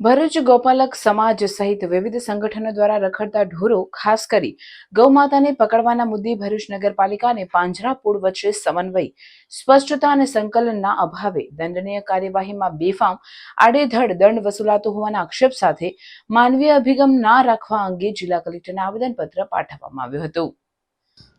ભરૂચ ગોપાલક સમાજ સહિત વિવિધ સંગઠનો દ્વારા રખડતા ઢોરો, ખાસ કરી ગૌમાતાને પકડવાના મુદ્દે ભરૂચ નગરપાલિકા અને પાંજરાપોળ વચ્ચે સમન્વય, સ્પષ્ટતા અને સંકલનના અભાવે દંડનીય કાર્યવાહીમાં બેફામ, આડેધડ દંડ વસૂલાતો હોવાના આક્ષેપ સાથે માનવીય અભિગમ ના રાખવા અંગે જિલ્લા કલેક્ટરને આવેદનપત્ર પાઠવવામાં આવ્યું હતું.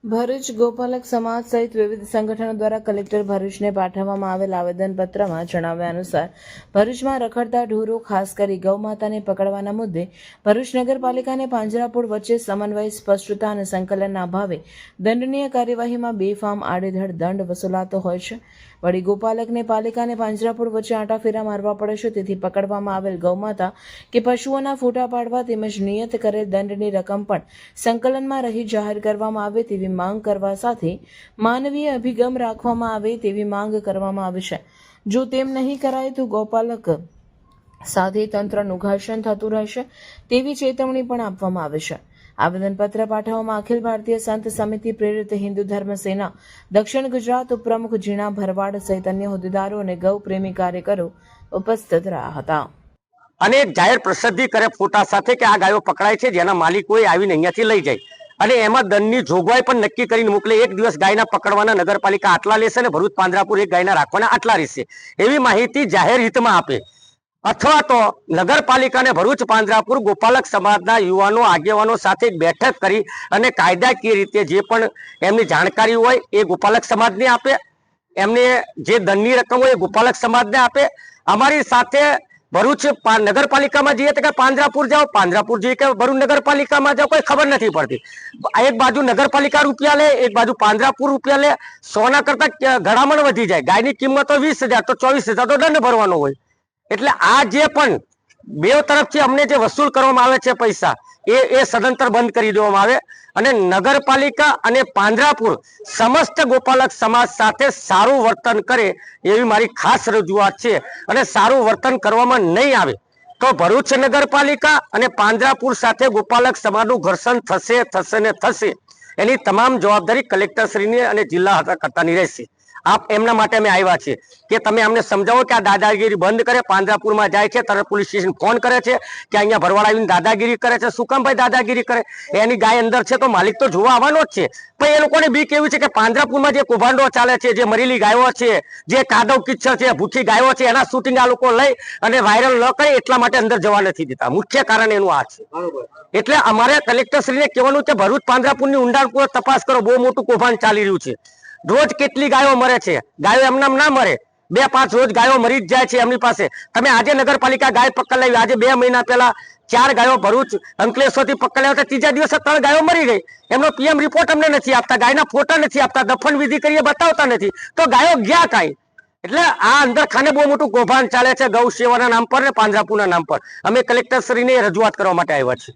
ભરૂચ ગોપાલક સમાજ સહિત વિવિધ સંગઠનો દ્વારા કલેક્ટર ભરૂચને પાઠવવામાં આવેલ આવેદનપત્રમાં જણાવ્યા અનુસાર, ભરૂચમાં રખડતા ઢોરો, ખાસ કરી ગૌમાતાને પકડવાના મુદ્દે ભરૂચ નગરપાલિકાને પાંજરાપુર વચ્ચે સમન્વય, સ્પષ્ટતા અને સંકલનના અભાવે દંડનીય કાર્યવાહીમાં બેફામ, આડેધડ, દંડ વસૂલાતો હોય છે. વળી ગોપાલકને પાલિકાને પાંજરાપુર વચ્ચે આંટાફેરા મારવા પડે છે, તેથી પકડવામાં આવેલ ગૌમાતા કે પશુઓના ફોટા પાડવા તેમજ નિયત કરેલ દંડની રકમ પણ સંકલનમાં રહી જાહેર કરવામાં આવે તેવી માંગ કરવા સાથે માનવીય અભિગમ રાખવામાં આવે તેવી માંગ કરવામાં આવશે જો તેમ નહીં કરાય તો ગોપાલક સાથે તંત્રનું ઘર્ષણ થતું રહેશે તેવી ચેતવણી પણ આપવામાં આવશે આવેદનપત્ર પાઠવવામાં અખિલ ભારતીય સંત સમિતિ પ્રેરિત હિન્દુ ધર્મ સેના, દક્ષિણ ગુજરાત ઉપપ્રમુખ જીણા ભરવાડ સહિત અન્ય હોદ્દેદારો અને ગૌ પ્રેમી કાર્યકરો ઉપસ્થિત રહ્યા હતા. અને જાહેર પ્રસિદ્ધિ કરે ફોટા સાથે કે આ ગાયો પકડાય છે જેના માલિકોએ આવીને અહીંયાથી લઈ જાય. અને એમાં દંડની જોગવાઈ પણ નક્કી કરીને મોકલે. એક દિવસ ગાયના પકડવાના નગરપાલિકા આટલા લેશે અને ભરૂચ પાંજરાપુર એક ગાયના રાખવાના આટલા રહેશે. એવી માહિતી જાહેર હિતમાં આપે. અથવા તો નગરપાલિકાને ભરૂચ પાંજરાપુર ગોપાલક સમાજના યુવાનો, આગેવાનો સાથે બેઠક કરી અને કાયદાકીય રીતે જે પણ એમની જાણકારી હોય એ ગોપાલક સમાજને આપે. એમને જે દંડની રકમ હોય એ ગોપાલક સમાજને આપે. અમારી સાથે ભરૂચ નગરપાલિકામાં જઈએ તો કે પાંજરાપુર જાઓ, પાંજરાપુર જઈએ કે ભરૂચ નગરપાલિકામાં જાઓ, કોઈ ખબર નથી પડતી. એક બાજુ નગરપાલિકા રૂપિયા લે, એક બાજુ પાંજરાપુર રૂપિયા લે, સોના કરતા ઘડામણ વધી જાય. ગાયની કિંમત વીસ હજાર તો ચોવીસ હજાર તો દંડ ભરવાનો હોય. એટલે આ જે પણ બે તરફથી અમને જે વસૂલ કરવામાં આવે છે પૈસા, એ એ સદંતર બંધ કરી દેવામાં આવે. અને નગરપાલિકા અને પાંજરાપુર સમસ્ત ગોપાલક સમાજ સાથે સારું વર્તન કરે એવી મારી ખાસ રજૂઆત છે. અને સારું વર્તન કરવામાં નહીં આવે તો ભરૂચ નગરપાલિકા અને પાંજરાપુર સાથે ગોપાલક સમાજનું ઘર્ષણ થશે થશે ને થશે. એની તમામ જવાબદારી કલેક્ટરશ્રીની અને જિલ્લા કરતાની રહેશે. આપ એમના માટે અમે આવ્યા છે કે તમે અમને સમજાવો કે આ દાદાગીરી બંધ કરે પાંજરાપુરમાં જાય છે તરત પોલીસ સ્ટેશન ફોન કરે છે કે અહીંયા ભરવાડ આવીને દાદાગીરી કરે છે. શું કામ ભાઈ દાદાગીરી કરે? એની ગાય અંદર છે તો માલિક તો જોવા આવવાનો જ છે. પણ એ લોકોને બીક એવી છે કે પાંજરાપુરમાં જે કૌભાંડો ચાલે છે જે મરેલી ગાયો છે જે કાદવ કિચ્છર છે ભૂખી ગાયો છે એના શૂટિંગ આ લોકો લઈ અને વાયરલ ન કરે એટલા માટે અંદર જવા નથી દેતા મુખ્ય કારણ એનું આ છે. એટલે અમારે કલેક્ટરશ્રીને કહેવાનું છે ભરૂચ પાંજરાપુરની ઊંડાણપૂર્વક તપાસ કરો. બહુ મોટું કૌભાંડ ચાલી રહ્યું છે. રોજ કેટલી ગાયો મરે છે? ગાયો એમનામ ના મરે. બે પાંચ રોજ ગાયો મરી જ જાય છે એમની પાસે. તમે આજે નગરપાલિકા ગાય પકડ લાવી. આજે બે મહિના પહેલા ચાર ગાયો ભરૂચ, અંકલેશ્વરથી પકડ લાવ્યા ત્રીજા દિવસે ત્રણ ગાયો મરી ગઈ. એમનો પીએમ રિપોર્ટ અમને નથી આપતા. ગાયના ફોટા નથી આપતા. દફન વિધિ કરીએ બતાવતા નથી. તો ગાયો ગયા કાંઈ? એટલે આ અંદર ખાને બહુ મોટું કૌભાંડ ચાલે છે ગૌ સેવાના નામ પર ને પાંજરાપુરના નામ પર. અમે કલેક્ટરશ્રીને રજૂઆત કરવા માટે આવ્યા છીએ.